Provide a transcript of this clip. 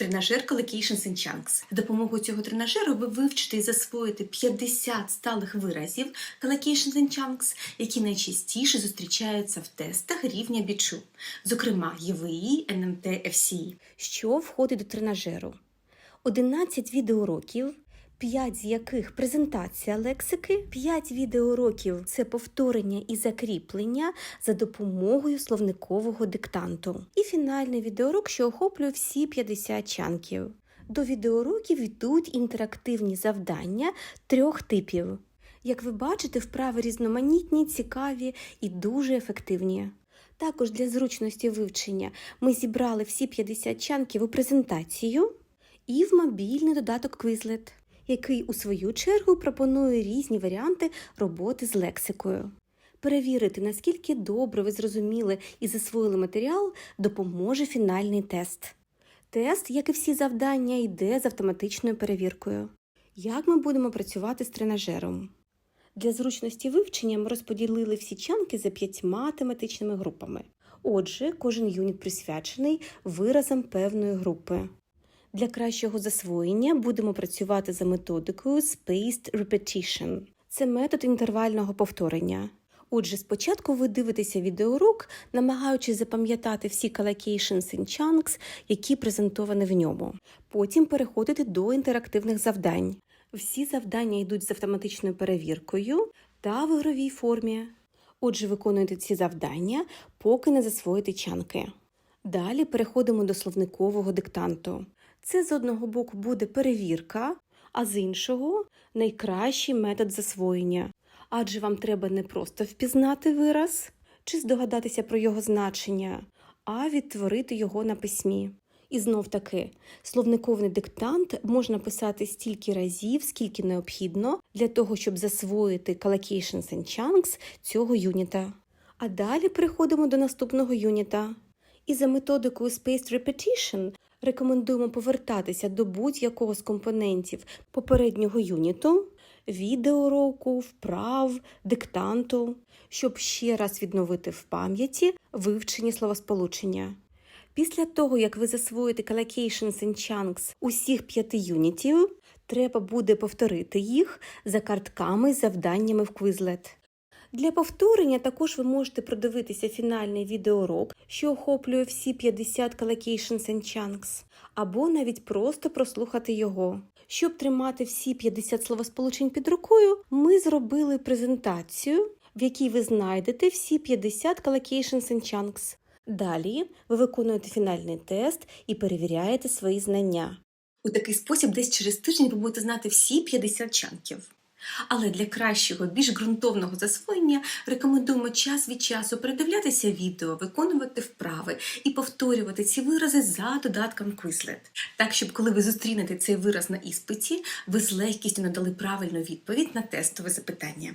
Тренажер Collocations and Chunks. За допомогою цього тренажеру ви вивчите і засвоїте 50 сталих виразів Collocations and Chunks, які найчастіше зустрічаються в тестах рівня бічу, зокрема ЄВІ, НМТ, FCE. Що входить до тренажеру? 11 відеоуроків, 5 з яких презентація лексики, 5 відеоуроків це повторення і закріплення за допомогою словникового диктанту. І фінальний відеоурок, що охоплює всі 50 чанків. До відеоуроків йдуть інтерактивні завдання трьох типів. Як ви бачите, вправи різноманітні, цікаві і дуже ефективні. Також для зручності вивчення ми зібрали всі 50 чанків у презентацію і в мобільний додаток Quizlet, який у свою чергу пропонує різні варіанти роботи з лексикою. Перевірити, наскільки добре ви зрозуміли і засвоїли матеріал, допоможе фінальний тест. Тест, як і всі завдання, йде з автоматичною перевіркою. Як ми будемо працювати з тренажером? Для зручності вивчення ми розподілили всі чанки за п'ятьма тематичними групами. Отже, кожен юніт присвячений виразам певної групи. Для кращого засвоєння будемо працювати за методикою Spaced Repetition. Це метод інтервального повторення. Отже, спочатку ви дивитеся відеоурок, намагаючись запам'ятати всі collocations in chunks, які презентовані в ньому. Потім переходите до інтерактивних завдань. Всі завдання йдуть з автоматичною перевіркою та в ігровій формі. Отже, виконуйте ці завдання, поки не засвоїте чанки. Далі переходимо до словникового диктанту. Це з одного боку буде перевірка, а з іншого найкращий метод засвоєння. Адже вам треба не просто впізнати вираз чи здогадатися про його значення, а відтворити його на письмі. І знов таки, словниковий диктант можна писати стільки разів, скільки необхідно для того, щоб засвоїти collocations and chunks цього юніта. А далі переходимо до наступного юніта. І за методикою Spaced Repetition рекомендуємо повертатися до будь-якого з компонентів попереднього юніту, відеоуроку, вправ, диктанту, щоб ще раз відновити в пам'яті вивчені словосполучення. Після того, як ви засвоїте collocations and chunks усіх п'яти юнітів, треба буде повторити їх за картками з завданнями в Quizlet. Для повторення також ви можете продивитися фінальний відеоурок, що охоплює всі 50 collocations and chunks, або навіть просто прослухати його. Щоб тримати всі 50 словосполучень під рукою, ми зробили презентацію, в якій ви знайдете всі 50 collocations and chunks. Далі ви виконуєте фінальний тест і перевіряєте свої знання. У такий спосіб десь через тиждень ви будете знати всі 50 чанків. Але для кращого, більш ґрунтовного засвоєння рекомендуємо час від часу передивлятися відео, виконувати вправи і повторювати ці вирази за додатком Quizlet. Так, щоб коли ви зустрінете цей вираз на іспиті, ви з легкістю надали правильну відповідь на тестове запитання.